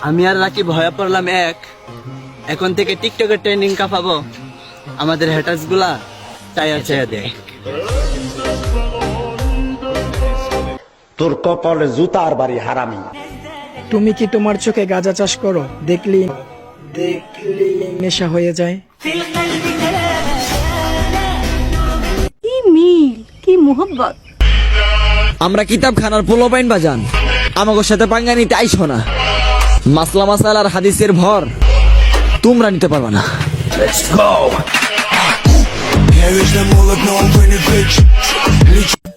আমি আর রাকি ভয়া পড়লাম এক। এখন থেকে টিকটকের ট্রেন্ডিং কাঁপাবো। আমাদের হ্যাটার্সগুলা চায়া চায়া দেয় তোর কপালে জুতার বাড়ি হারামি। তুমি কি তোমার চোখে গাঁজা চাষ করো? দেখলি দেখলি। নেশা হয়ে যায়। কি মিল কি মোহব্বত। আমরা কিতাব খানার পোলো পাইন বাজান। আমাকে সাথে পাঙ্গা নিতে আইসো না। মাসলা মাসাল আর হাদিসের ভর তোমরা নিতে পারবে না।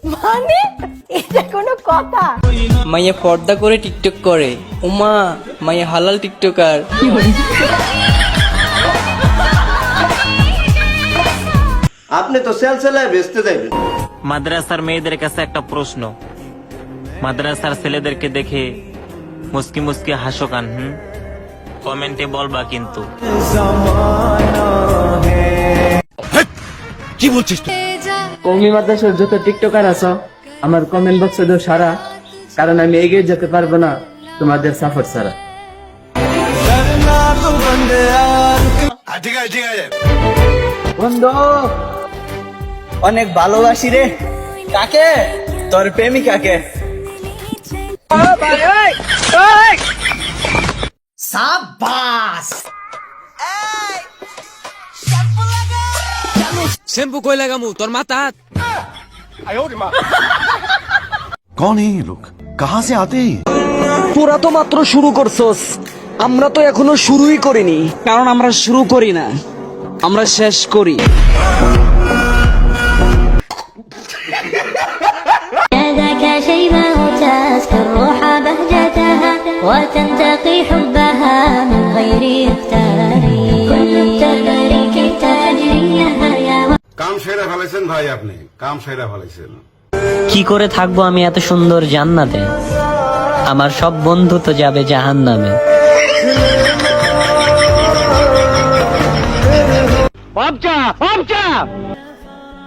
মানে? এটা কোনো কথা? মাইয়া পর্দা করে টিকটক করে। উমা মাইয়া হালাল টিকটকার। আপনি তো সেল সেলায় বেচতে যাইবেন। মাদ্রাসার মেয়েদের কাছে একটা প্রশ্ন। মাদ্রাসার ছেলেদেরকে দেখে মুসকি মুসকি হাসো কান হুম? কমেন্টে বলবা কিন্তু। কৌমি মাদ্রাসার যত টিকটকার আছো আমার কমেন্ট বক্সে দাও সারা কারণ আমি এগিয়ে যেতে পারব না তোমাদের সাফর ছাড়া। বন্ধু অনেক ভালোবাসি রে। কাকে? তোর প্রেমিকাকে। শ্যাম্পু কই লাগামু? তোর মাথা কন এই লোক? কাহা সে আতে? তোরা তো মাত্র শুরু করছস। আমরা তো এখনও শুরুই করিনি। কারণ আমরা শুরু করি না। আমরা শেষ করি। وتنتقي حبها من غير اختيار كل التبريك تجريها يا কাম সেরা ফেলেছেন ভাই আপনি কাম সেরা ফেলেছেন কি করে থাকবো আমি এত সুন্দর জান্নাতে আমার সব বন্ধু তো যাবে জাহান নামে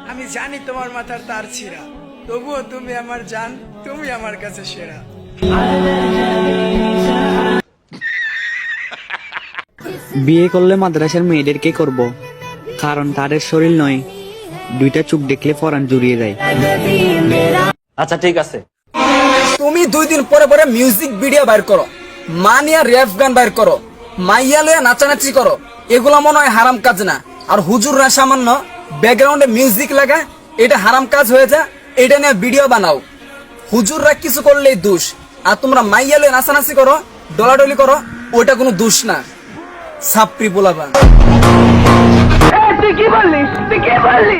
আমি জানি তোমার মাথার তার ছিঁড়া তবুও তুমি আমার জান তুমি আমার কাছে সেরা বিয়ে করলে মাদ্রাসার মেয়েদেরকে করব? কারণ তাদের শরীর নয়। দুইটা চোখ দেখলে পরাণ জুড়িয়ে যায় আচ্ছা ঠিক আছে। তুমি দুই দিন পরে পরে মিউজিক ভিডিও বাইর করো। মানিয়া র্যাপ গান বাইর করো। মাইয়া লইয়া নাচানাচি করো। এগুলো মনে হয় হারাম কাজ না। আর হুজুররা সামান্য ব্যাকগ্রাউন্ডে মিউজিক লাগা এটা হারাম কাজ হয়ে হয়েছে এটা নিয়ে ভিডিও বানাও। হুজুররা কিছু করলেই দোষ। আর তোমরা মাইয়া লয়ে নাচানাচি করো, ডলাডলি করো, ওইটা কোনো দোষ না। সাপ্রি বলাবা তুই কি বললি তুই কি বললি?